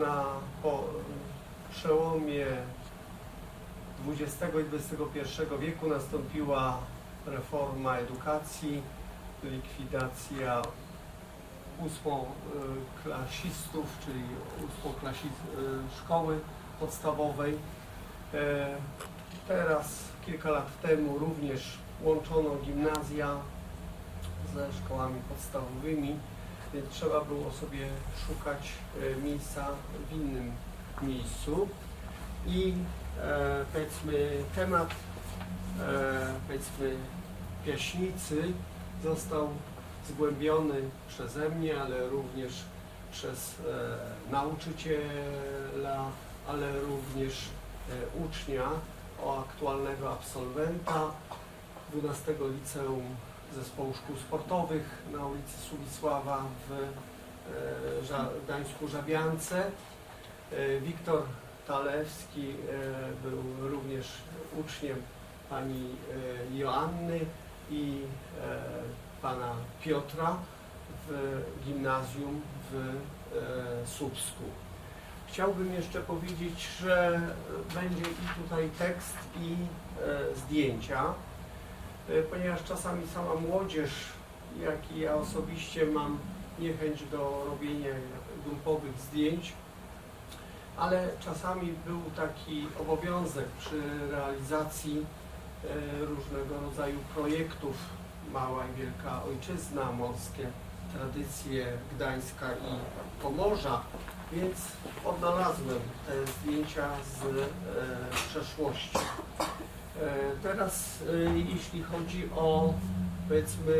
na po przełomie XX i XXI wieku nastąpiła reforma edukacji, likwidacja ósmoklasistów, czyli ósmoklasi szkoły podstawowej. E, Teraz, kilka lat temu, również łączono gimnazja ze szkołami podstawowymi, więc trzeba było sobie szukać e, miejsca w innym miejscu. I e, powiedzmy temat e, powiedzmy Piaśnicy został zgłębiony przeze mnie, ale również przez e, nauczyciela, ale również e, ucznia, o aktualnego absolwenta 12 Liceum Zespołu Szkół Sportowych na ulicy Suwisława w e, Gdańsku Żabiance. E, Wiktor Talewski e, był również uczniem pani Joanny i pana Piotra w gimnazjum w Słupsku. Chciałbym jeszcze powiedzieć, że będzie i tutaj tekst i zdjęcia, ponieważ czasami sama młodzież, jak i ja osobiście mam niechęć do robienia grupowych zdjęć, ale czasami był taki obowiązek przy realizacji e, różnego rodzaju projektów Mała i Wielka Ojczyzna, morskie tradycje Gdańska i Pomorza, więc odnalazłem te zdjęcia z e, przeszłości. E, teraz e, jeśli chodzi o powiedzmy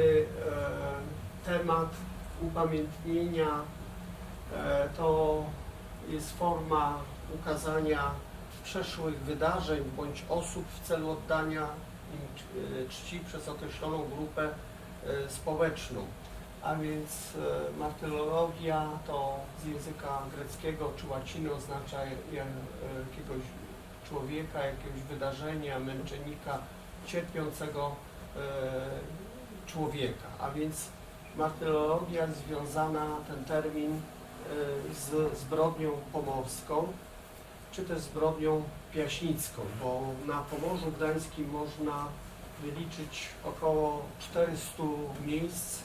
e, temat upamiętnienia, to jest forma ukazania przeszłych wydarzeń bądź osób w celu oddania im czci przez określoną grupę społeczną. A więc martyrologia to z języka greckiego czy łaciny oznacza ja- ja- jakiegoś człowieka, jakiegoś wydarzenia, męczennika, cierpiącego e, człowieka. A więc martyrologia związana, ten termin, e, z zbrodnią pomorską, czy też zbrodnią piaśnicką, bo na Pomorzu Gdańskim można wyliczyć około 400 miejsc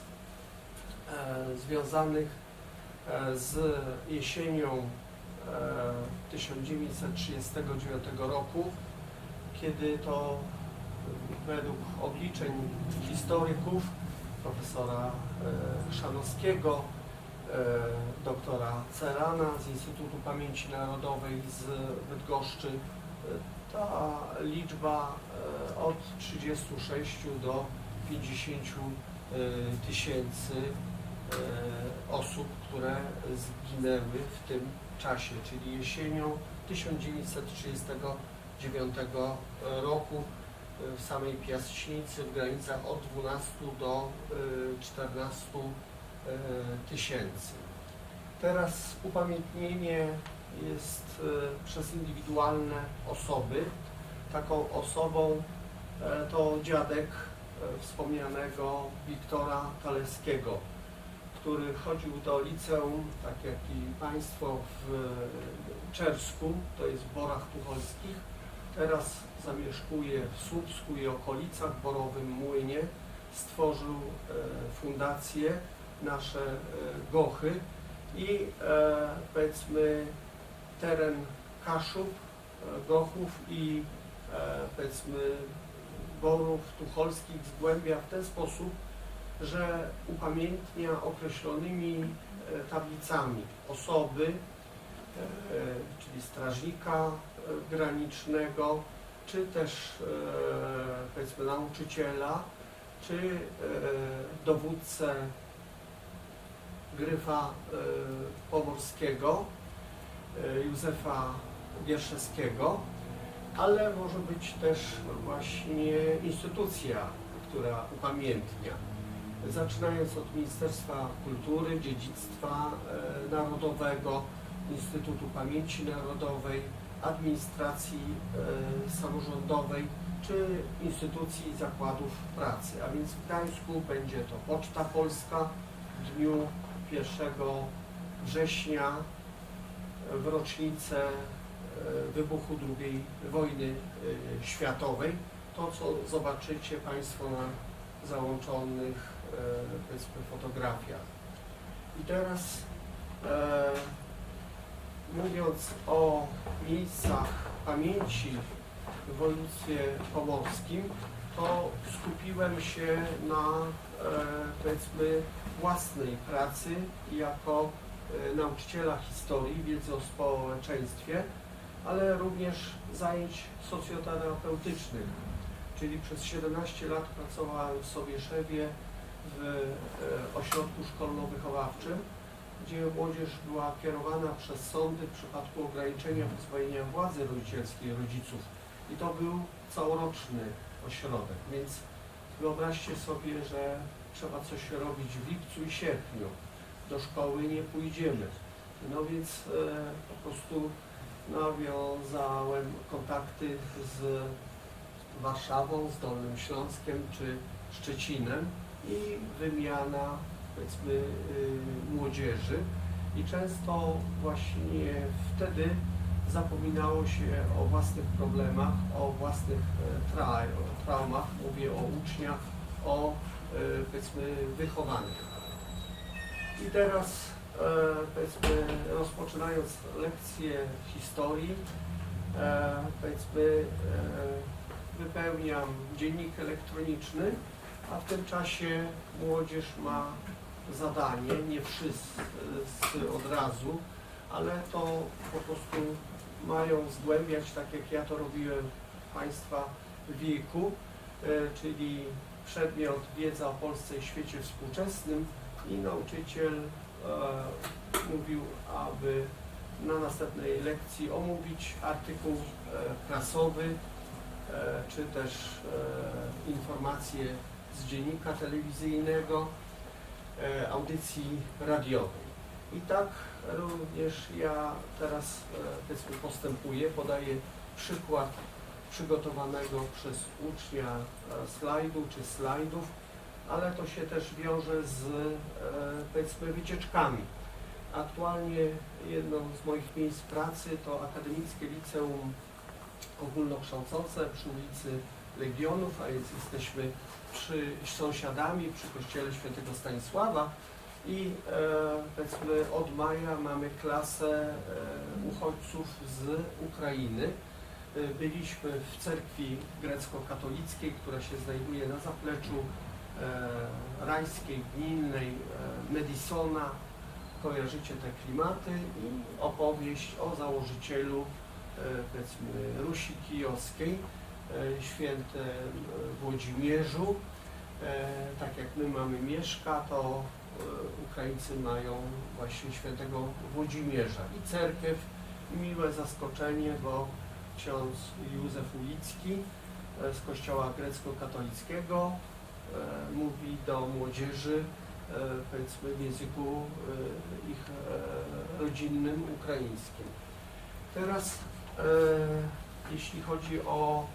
e, związanych e, z jesienią 1939 roku, kiedy to według obliczeń historyków profesora e, Szanowskiego, e, doktora Cerana z Instytutu Pamięci Narodowej z Bydgoszczy, e, ta liczba e, od 36 do 50 e, tysięcy e, osób, które zginęły w tym czasie, czyli jesienią 1939 roku e, w samej Piaśnicy w granicach od 12 do e, 14 e, tysięcy. Teraz upamiętnienie jest przez indywidualne osoby. Taką osobą to dziadek wspomnianego Wiktora Talewskiego, który chodził do liceum, tak jak i Państwo, w Czersku, to jest w Borach Tucholskich. Teraz zamieszkuje w Słupsku i okolicach, Borowym Młynie. Stworzył e, fundację Nasze e, Gochy i e, powiedzmy teren Kaszub, e, Gochów i e, powiedzmy Borów Tucholskich zgłębia w ten sposób, że upamiętnia określonymi e, tablicami osoby, e, czyli strażnika e, granicznego, czy też powiedzmy nauczyciela, czy dowódcę Gryfa Pomorskiego, Józefa Wierszewskiego, ale może być też właśnie instytucja, która upamiętnia. Zaczynając od Ministerstwa Kultury, Dziedzictwa e, Narodowego, Instytutu Pamięci Narodowej, Administracji e, Samorządowej czy instytucji zakładów pracy. A więc w Gdańsku będzie to Poczta Polska w dniu 1 września w rocznicę e, wybuchu II wojny światowej. To, co zobaczycie Państwo na załączonych powiedzmy fotografiach. I teraz e, mówiąc o miejscach pamięci w województwie pomorskim, to skupiłem się na e, powiedzmy własnej pracy jako e, nauczyciela historii, wiedzy o społeczeństwie, ale również zajęć socjoterapeutycznych, czyli przez 17 lat pracowałem w Sobieszewie w e, ośrodku szkolno-wychowawczym, gdzie młodzież była kierowana przez sądy w przypadku ograniczenia pozbawienia władzy rodzicielskiej rodziców. I to był całoroczny ośrodek, więc wyobraźcie sobie, że trzeba coś robić w lipcu i sierpniu. Do szkoły nie pójdziemy. No więc e, po prostu nawiązałem kontakty z Warszawą, z Dolnym Śląskiem czy Szczecinem i wymiana powiedzmy y, młodzieży. I często właśnie wtedy zapominało się o własnych problemach, o własnych e, tra traumach, mówię o uczniach, o e, powiedzmy wychowaniu. I teraz e, powiedzmy rozpoczynając lekcję historii, powiedzmy wypełniam dziennik elektroniczny, a w tym czasie młodzież ma zadanie, nie wszyscy od razu, ale to po prostu mają zgłębiać, tak jak ja to robiłem Państwa wieku, e, czyli przedmiot wiedza o Polsce i świecie współczesnym i nauczyciel e, mówił, aby na następnej lekcji omówić artykuł e, prasowy, czy też informacje z dziennika telewizyjnego, e, audycji radiowej. I tak również ja teraz e, postępuję, podaję przykład przygotowanego przez ucznia e, slajdu czy slajdów, ale to się też wiąże z powiedzmy wycieczkami. Aktualnie jedną z moich miejsc pracy to Akademickie Liceum Ogólnokształcące przy ulicy Legionów, a więc jesteśmy przy sąsiadami przy kościele świętego Stanisława i e, powiedzmy od maja mamy klasę e, uchodźców z Ukrainy. E, byliśmy w cerkwi grecko-katolickiej, która się znajduje na zapleczu rajskiej, gminnej, Medisona. Kojarzycie te klimaty i opowieść o założycielu powiedzmy Rusi Kijowskiej, e, świętym Włodzimierzu. E, tak jak my mamy Mieszka, to e, Ukraińcy mają właśnie świętego Włodzimierza. I cerkiew, miłe zaskoczenie, bo ksiądz Józef Ulicki e, z kościoła grecko-katolickiego e, mówi do młodzieży, e, powiedzmy w języku e, ich e, rodzinnym, ukraińskim. Teraz e, jeśli chodzi o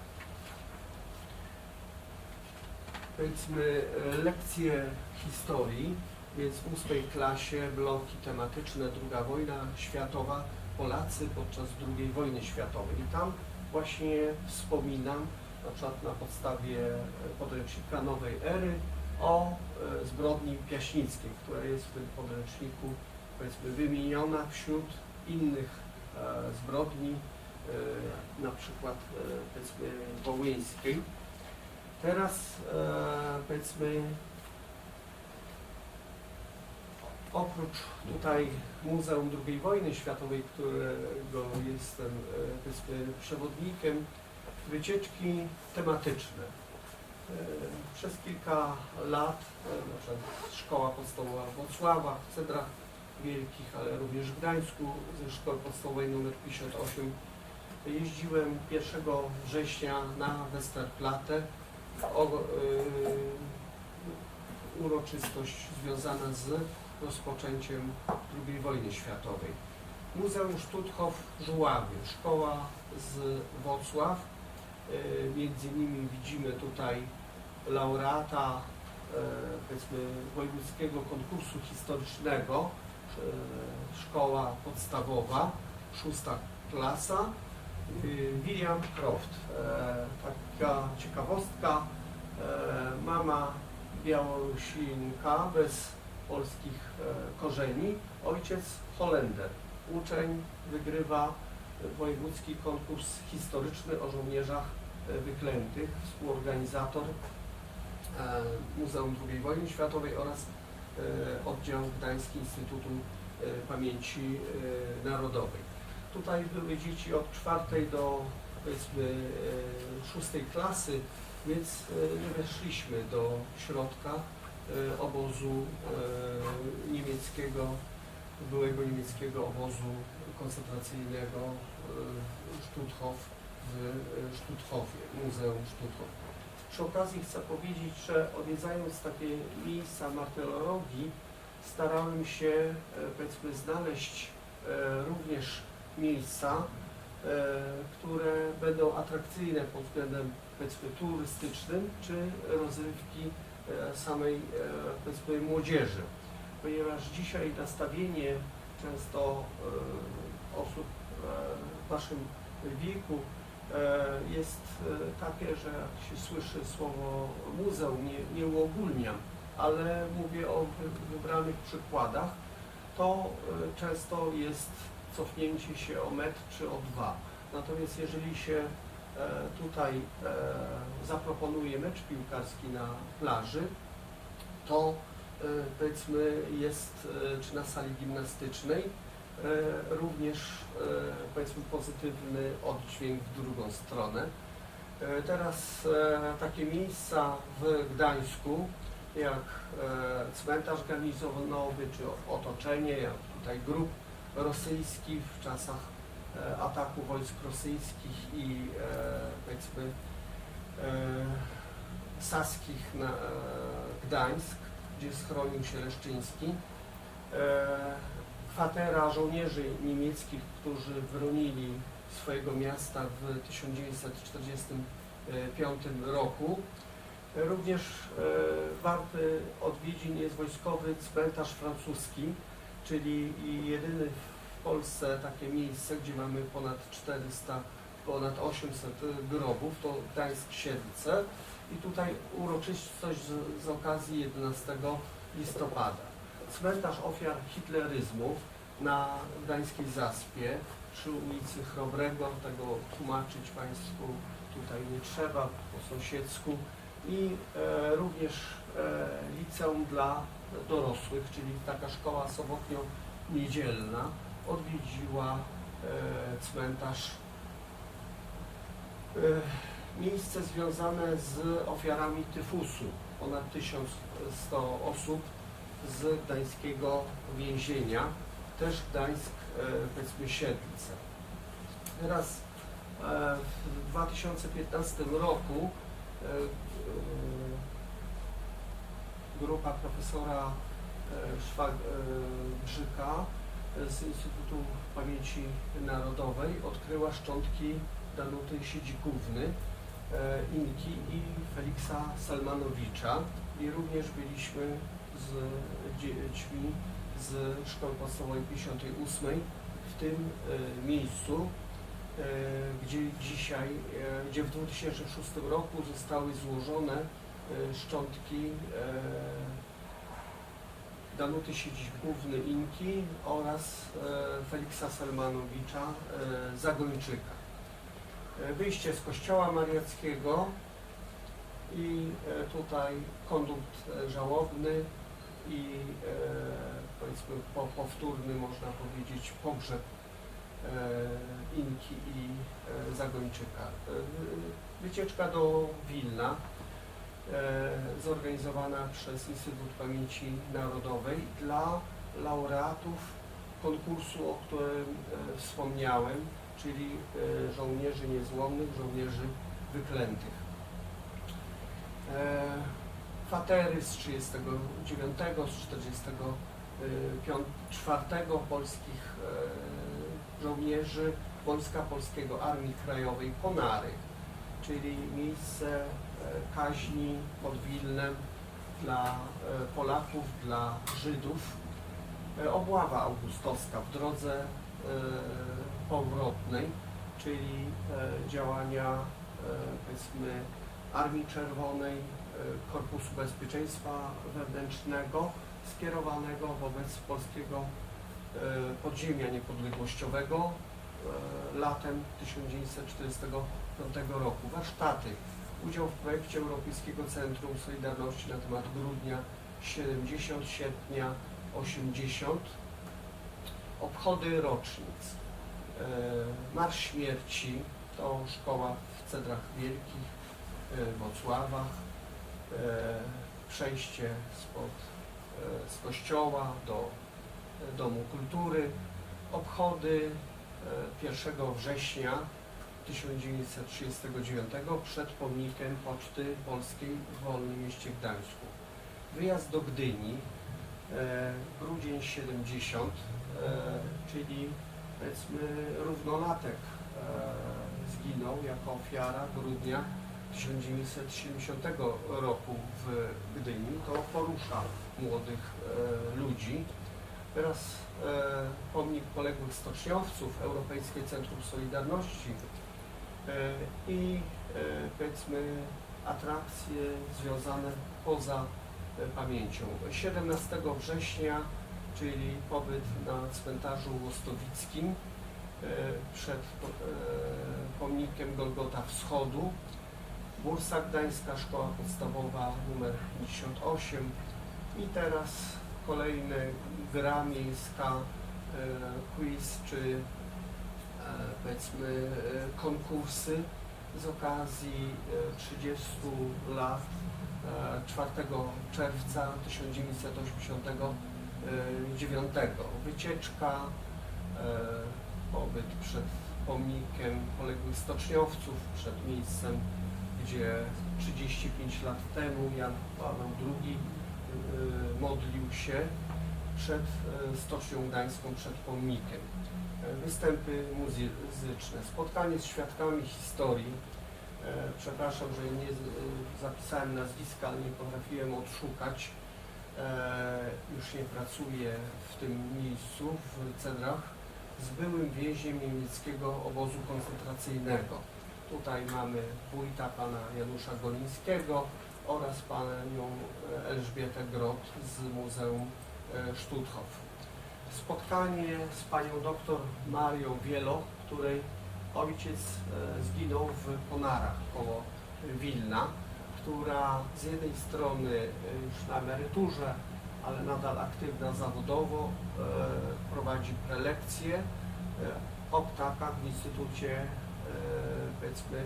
powiedzmy lekcje historii, więc w ósmej klasie bloki tematyczne II wojna światowa, Polacy podczas II wojny światowej. I tam właśnie wspominam, na przykład na podstawie podręcznika nowej ery, o e, zbrodni piaśnickiej, która jest w tym podręczniku powiedzmy wymieniona wśród innych e, zbrodni, e, na przykład powiedzmy wołyńskiej. Teraz e, powiedzmy oprócz tutaj Muzeum II wojny światowej, którego jestem e, powiedzmy przewodnikiem, wycieczki tematyczne. E, Przez kilka lat, e, na przykład Szkoła Podstawowa w Wrocławach, w Cedrach Wielkich, ale również w Gdańsku ze Szkoły Podstawowej nr 58 jeździłem 1 września na Westerplatte o, y, uroczystość związana z rozpoczęciem II wojny światowej. Muzeum Stutthof Żuławie, szkoła z Wrocław. Y, Między innymi widzimy tutaj laureata y, powiedzmy wojewódzkiego konkursu historycznego, y, szkoła podstawowa szósta klasa. Y, William Croft. E, taka ciekawostka. E, mama Białorusinka bez polskich e, korzeni. Ojciec Holender. Uczeń wygrywa wojewódzki konkurs historyczny o żołnierzach wyklętych, współorganizator Muzeum II Wojny Światowej oraz oddział Gdański Instytutu Pamięci Narodowej. Tutaj były dzieci od czwartej do powiedzmy e, szóstej klasy, więc nie weszliśmy do środka e, obozu e, niemieckiego, byłego niemieckiego obozu koncentracyjnego Stutthof w e, Stutthoфie, Muzeum Stutthof. Przy okazji chcę powiedzieć, że odwiedzając takie miejsca martyrologii, starałem się powiedzmy znaleźć również miejsca, e, które będą atrakcyjne pod względem powiedzmy turystycznym czy rozrywki e, samej e, młodzieży. Ponieważ dzisiaj nastawienie często osób w naszym wieku jest takie, że jak się słyszy słowo muzeum, nie, nie uogólniam, ale mówię o wy- wybranych przykładach, to często jest cofnięcie się o metr czy o dwa. Natomiast jeżeli się e, tutaj e, zaproponuje mecz piłkarski na plaży, to e, powiedzmy jest, czy na sali gimnastycznej, również powiedzmy pozytywny oddźwięk w drugą stronę. Teraz takie miejsca w Gdańsku, jak cmentarz garnizonowy, czy otoczenie, jak tutaj grup rosyjskich w czasach e, ataku wojsk rosyjskich i e, powiedzmy e, saskich na Gdańsk, gdzie schronił się Leszczyński. Kwatera żołnierzy niemieckich, którzy bronili swojego miasta w 1945 roku. Również warty odwiedzin jest wojskowy cmentarz francuski, czyli jedyny w Polsce takie miejsce, gdzie mamy ponad 400, ponad 800 grobów, to Gdańsk Siedlce. I tutaj uroczystość z, z okazji 11 listopada. Cmentarz ofiar hitleryzmu na Gdańskiej Zaspie przy ulicy Chrobrego, tego tłumaczyć Państwu tutaj nie trzeba, po sąsiedzku. I e, również e, liceum dla dorosłych, czyli taka szkoła sobotnio-niedzielna odwiedziła e, cmentarz. E, miejsce związane z ofiarami tyfusu. Ponad 1100 osób z gdańskiego więzienia, też Gdańsk, e, powiedzmy Siedlce. Teraz w 2015 roku grupa profesora e, e, Brzyka z Instytutu Pamięci Narodowej odkryła szczątki Danuty Siedzikówny, e, Inki i Feliksa Salmanowicza. I również byliśmy z dziećmi z Szkoły Podstawowej 58 w tym miejscu, gdzie dzisiaj, gdzie w 2006 roku zostały złożone szczątki e, Danuty Siedzikówny Inki oraz e, Feliksa Salmanowicza e, Zagończyka. E, Wyjście z kościoła mariackiego i e, tutaj kondukt e, żałobny i e, powiedzmy po, powtórny można powiedzieć pogrzeb e, Inki i e, Zagończyka. E, wycieczka do Wilna e, zorganizowana przez Instytut Pamięci Narodowej dla laureatów konkursu, o którym e, wspomniałem, czyli e, żołnierzy niezłomnych, żołnierzy wyklętych. E, kwatery z 39, z 44 polskich e, żołnierzy Wojska Polskiego Armii Krajowej Ponary, czyli miejsce e, kaźni pod Wilnem dla e, Polaków, dla Żydów. E, Obława augustowska w drodze e, powrotnej, czyli e, działania e, powiedzmy Armii Czerwonej, e, Korpusu Bezpieczeństwa Wewnętrznego skierowanego wobec polskiego e, podziemia niepodległościowego e, latem 1945 roku. Warsztaty. Udział w projekcie Europejskiego Centrum Solidarności na temat grudnia 70, sierpnia 80. Obchody rocznic. E, Marsz Śmierci to szkoła w Cedrach Wielkich, e, Wocławach. E, Przejście spod, z kościoła do Domu Kultury. Obchody e, 1 września 1939 przed pomnikiem Poczty Polskiej w Wolnym Mieście Gdańsku. Wyjazd do Gdyni, e, grudzień 70, e, czyli powiedzmy równolatek e, zginął jako ofiara grudnia 1970 roku w Gdyni. To porusza młodych e, ludzi. Teraz e, pomnik poległych stoczniowców, Europejskie Centrum Solidarności i e, powiedzmy atrakcje związane poza e, pamięcią. 17 września, czyli pobyt na cmentarzu Łostowickim e, przed e, pomnikiem Golgota Wschodu, Bursa Gdańska, Szkoła Podstawowa nr 58 i teraz kolejne gra miejska, e, quiz czy e, powiedzmy e, konkursy z okazji e, 30 lat e, 4 czerwca 1989. Wycieczka, e, pobyt przed pomnikiem poległych stoczniowców, przed miejscem, gdzie 35 lat temu Jan Paweł II e, modlił się przed e, Stocznią Gdańską, przed pomnikiem. Występy muzyczne, spotkanie z świadkami historii. E, Przepraszam, że nie e, zapisałem nazwiska, nie potrafiłem odszukać. E, Już nie pracuję w tym miejscu, w Cedrach, z byłym więźniem niemieckiego obozu koncentracyjnego. Tutaj mamy wójta pana Janusza Golińskiego oraz panią Elżbietę Grot z Muzeum Stutthof. Spotkanie z panią doktor Marią Wieloch, której ojciec e, zginął w Ponarach koło Wilna, która z jednej strony e, już na emeryturze, ale nadal aktywna zawodowo, e, prowadzi prelekcje o ptakach w Instytucie powiedzmy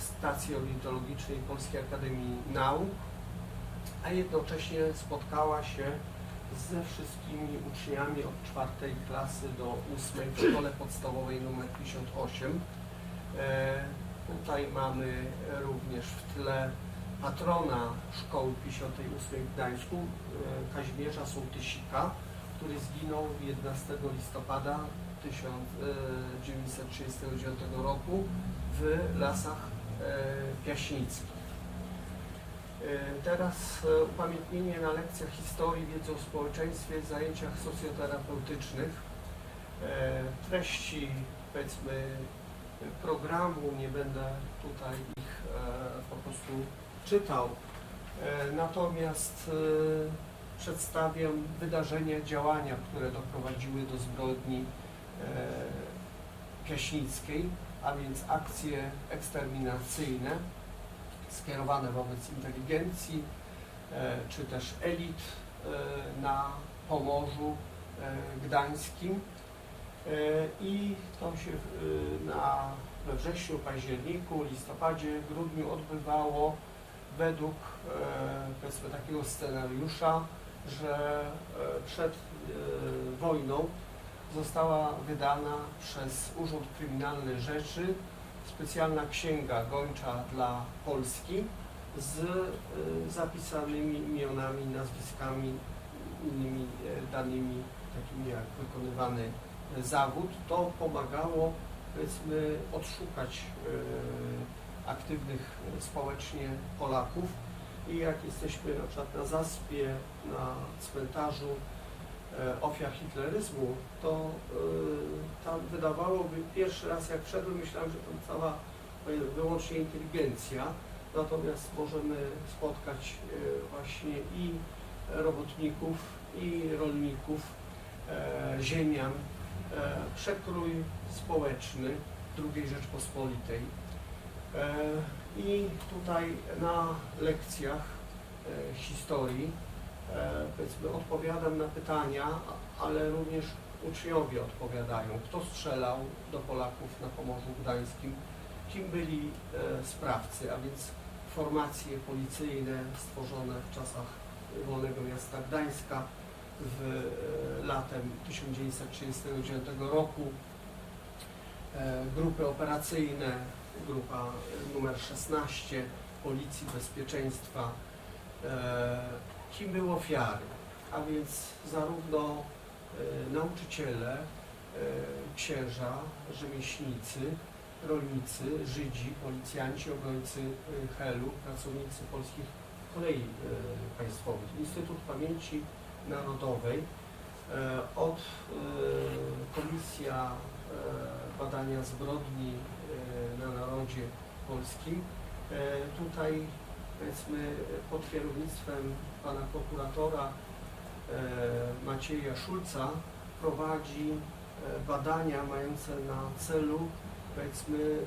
Stacji Ornitologicznej Polskiej Akademii Nauk, a jednocześnie spotkała się ze wszystkimi uczniami od czwartej klasy do ósmej w szkole podstawowej nr 1008. E, tutaj mamy również w tle patrona szkoły 58 w Gdańsku, e, Kazimierza Sołtysika, który zginął 11 listopada 1939 roku w lasach e, piaśnickich. E, Teraz e, upamiętnienie na lekcjach historii, wiedzy o społeczeństwie, zajęciach socjoterapeutycznych. E, Treści, powiedzmy, programu, nie będę tutaj ich po prostu czytał. Natomiast przedstawię wydarzenia, działania, które doprowadziły do zbrodni piaśnickiej, a więc akcje eksterminacyjne skierowane wobec inteligencji e, czy też elit e, na Pomorzu e, Gdańskim. I to się na, we wrześniu, październiku, listopadzie, grudniu odbywało według powiedzmy takiego scenariusza, że przed wojną została wydana przez Urząd Kryminalny Rzeczy specjalna księga gończa dla Polski z e, zapisanymi imionami, nazwiskami, innymi e, danymi, takimi jak wykonywany e, zawód. To pomagało powiedzmy odszukać e, aktywnych społecznie Polaków i jak jesteśmy na przykład na zaspie, na cmentarzu ofiar hitleryzmu, to e, tam wydawałoby pierwszy raz jak wszedłem, myślałem, że to cała e, wyłącznie inteligencja, natomiast możemy spotkać e, właśnie i robotników, i rolników, e, ziemian, e, przekrój społeczny II Rzeczpospolitej. E, I tutaj na lekcjach e, historii e, powiedzmy odpowiadam na pytania, ale również uczniowie odpowiadają, kto strzelał do Polaków na Pomorzu Gdańskim, kim byli e, sprawcy, a więc formacje policyjne stworzone w czasach Wolnego Miasta Gdańska w e, latem 1939 roku, e, grupy operacyjne, grupa e, numer 16 Policji Bezpieczeństwa, e, kim były ofiary, a więc zarówno e, nauczyciele, e, księża, rzemieślnicy, rolnicy, Żydzi, policjanci, obrońcy e, Helu, pracownicy polskich kolei państwowych. Instytut Pamięci Narodowej od Komisja Badania Zbrodni na Narodzie Polskim. Tutaj powiedzmy pod kierownictwem pana prokuratora e, Macieja Szulca prowadzi e, badania mające na celu powiedzmy y,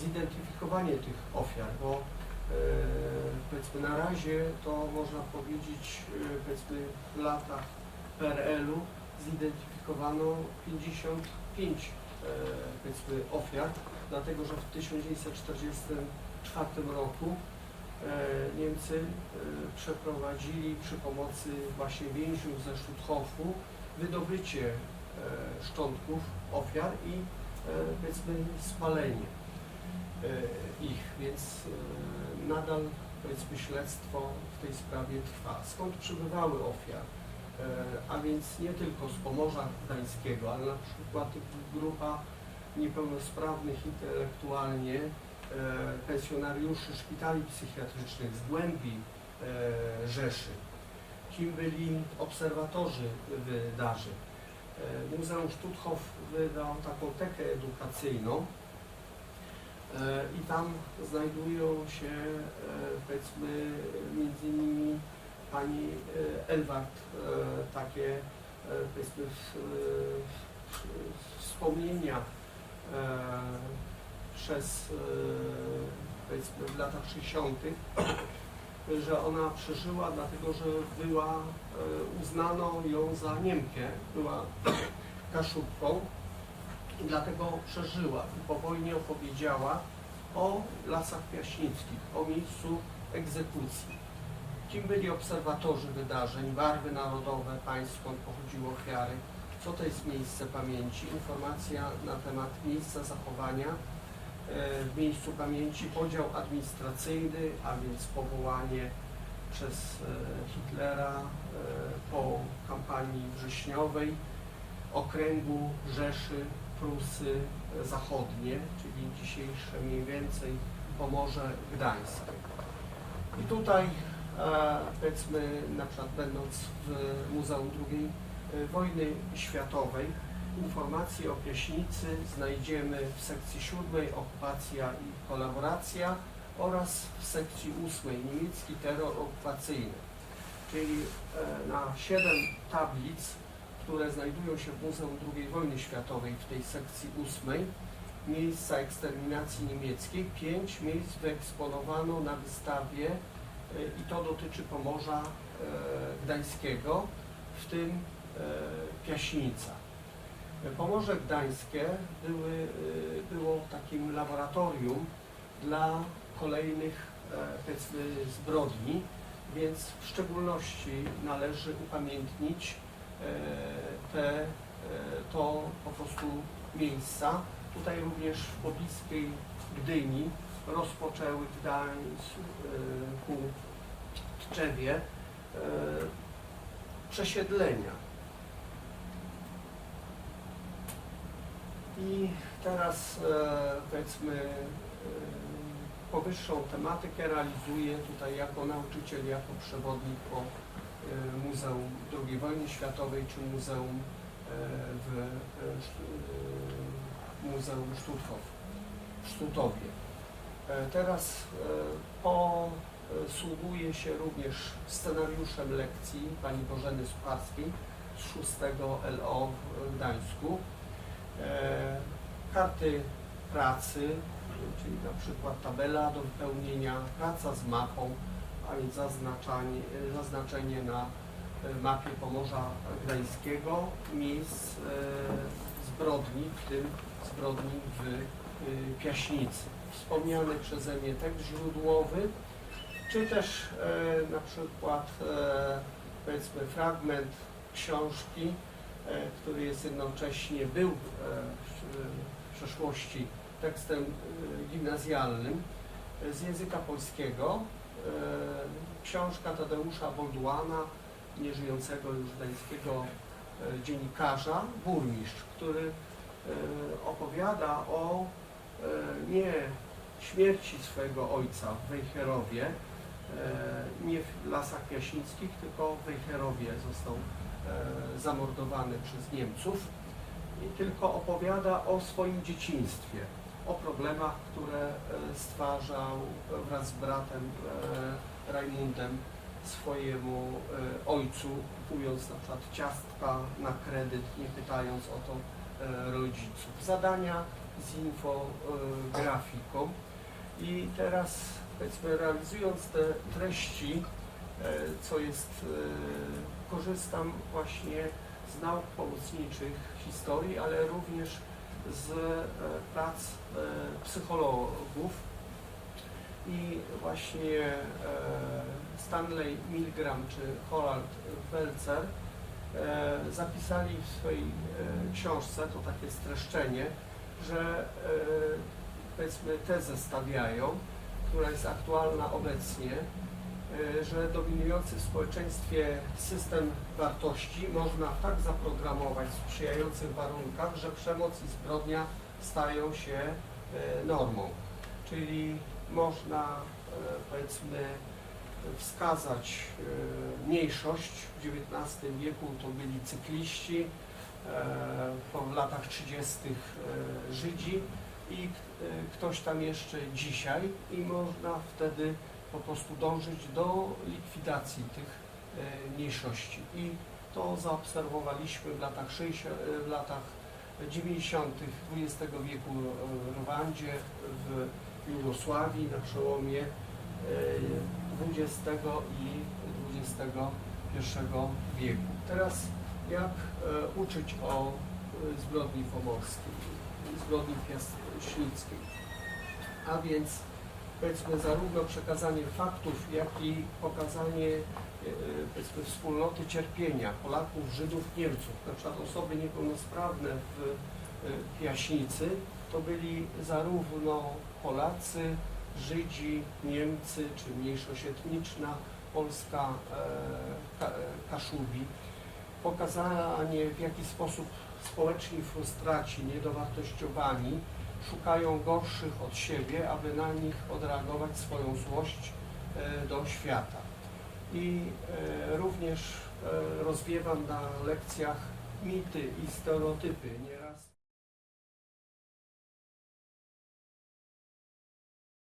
zidentyfikowanie tych ofiar, bo e, powiedzmy na razie to można powiedzieć e, powiedzmy w latach PRL-u zidentyfikowano 55 e, powiedzmy ofiar, dlatego że w 1944 roku e, Niemcy e, przeprowadzili przy pomocy właśnie więźniów ze Stutthofu wydobycie e, szczątków ofiar i powiedzmy spalenie ich, więc nadal powiedzmy śledztwo w tej sprawie trwa. Skąd przybywały ofiar? A więc nie tylko z Pomorza Gdańskiego, ale na przykład grupa niepełnosprawnych intelektualnie pensjonariuszy szpitali psychiatrycznych z głębi e, Rzeszy. Kim byli obserwatorzy wydarzeń. E, Muzeum Stutthof wydał taką tekę edukacyjną e, i tam znajdują się e, powiedzmy między innymi pani e, Elwart e, takie e, powiedzmy wspomnienia e, przez e, powiedzmy w latach 60 że ona przeżyła, dlatego że była, e, uznano ją za Niemkę, była kaszubką i dlatego przeżyła i po wojnie opowiedziała o lasach piaśnickich, o miejscu egzekucji. Kim byli obserwatorzy wydarzeń, barwy narodowe państw, skąd pochodziły ofiary, co to jest miejsce pamięci, informacja na temat miejsca zachowania w miejscu pamięci, podział administracyjny, a więc powołanie przez e, Hitlera e, po kampanii wrześniowej okręgu Rzeszy Prusy Zachodnie, czyli dzisiejsze mniej więcej Pomorze Gdańskie. I tutaj e, powiedzmy na przykład będąc w Muzeum II e, Wojny Światowej informacje o Piaśnicy znajdziemy w sekcji siódmej okupacja i kolaboracja oraz w sekcji ósmej niemiecki terror okupacyjny. Czyli e, na siedem tablic, które znajdują się w Muzeum II Wojny Światowej w tej sekcji ósmej, miejsca eksterminacji niemieckiej, pięć miejsc wyeksponowano na wystawie e, i to dotyczy Pomorza e, Gdańskiego, w tym Piaśnica. Pomorze Gdańskie były, y, było takim laboratorium dla kolejnych e, zbrodni, więc w szczególności należy upamiętnić e, te, e, to po prostu miejsca. Tutaj również w pobliskiej Gdyni rozpoczęły Gdańsku, Tczewie przesiedlenia. I teraz e, powiedzmy e, powyższą tematykę realizuję tutaj jako nauczyciel, jako przewodnik po e, Muzeum II Wojny Światowej czy Muzeum w Muzeum Sztuthof, w Sztutowie. Teraz posługuje się również scenariuszem lekcji pani Bożeny Sucharskiej z 6 LO w Gdańsku. E, Karty pracy, czyli na przykład tabela do wypełnienia, praca z mapą, a więc zaznaczanie, zaznaczenie na e, mapie Pomorza Gdańskiego miejsc e, zbrodni, w tym zbrodni w Piaśnicy. Wspomniany przeze mnie tekst źródłowy, czy też na przykład powiedzmy fragment książki, który jest jednocześnie był e, w przeszłości tekstem e, gimnazjalnym e, z języka polskiego. E, Książka Tadeusza Bolduana, nieżyjącego już gdańskiego e, dziennikarza, burmistrz, który e, opowiada o e, nie śmierci swojego ojca w Wejherowie, e, nie w Lasach Jaśnickich, tylko w Wejherowie został e, zamordowany przez Niemców i tylko opowiada o swoim dzieciństwie, o problemach, które e, stwarzał wraz z bratem e, Rajmundem swojemu e, ojcu, kupując na przykład ciastka na kredyt, nie pytając o to e, rodziców. Zadania z infografiką i teraz powiedzmy realizując te treści, e, co jest, e, korzystam właśnie z nauk pomocniczych historii, ale również z e, prac e, psychologów. I właśnie e, Stanley Milgram czy Holland Welzer e, zapisali w swojej e, książce, to takie streszczenie, że e, powiedzmy tezę stawiają, która jest aktualna obecnie, e, że dominujący w społeczeństwie system wartości można tak zaprogramować w sprzyjających warunkach, że przemoc i zbrodnia stają się e, normą. Czyli można e, powiedzmy wskazać e, mniejszość w XIX wieku to byli cykliści, e, po latach 30. e, Żydzi i e, ktoś tam jeszcze dzisiaj i można wtedy po prostu dążyć do likwidacji tych e, mniejszości. I to zaobserwowaliśmy w latach 60, e, w latach 90. XX wieku e, w Rwandzie, w Jugosławii na przełomie e, XX i XXI wieku. Teraz jak e, uczyć o e, zbrodni pomorskiej, zbrodni piaśnickiej? A więc powiedzmy zarówno przekazanie faktów, jak i pokazanie e, powiedzmy wspólnoty cierpienia Polaków, Żydów, Niemców. Na przykład osoby niepełnosprawne w e, Piaśnicy to byli zarówno Polacy, Żydzi, Niemcy czy mniejszość etniczna, Polska, e, Ka- e, Kaszubi. Pokazanie w jaki sposób społeczni frustraci, niedowartościowani szukają gorszych od siebie, aby na nich odreagować swoją złość e, do świata. I e, również e, rozwiewam na lekcjach mity i stereotypy.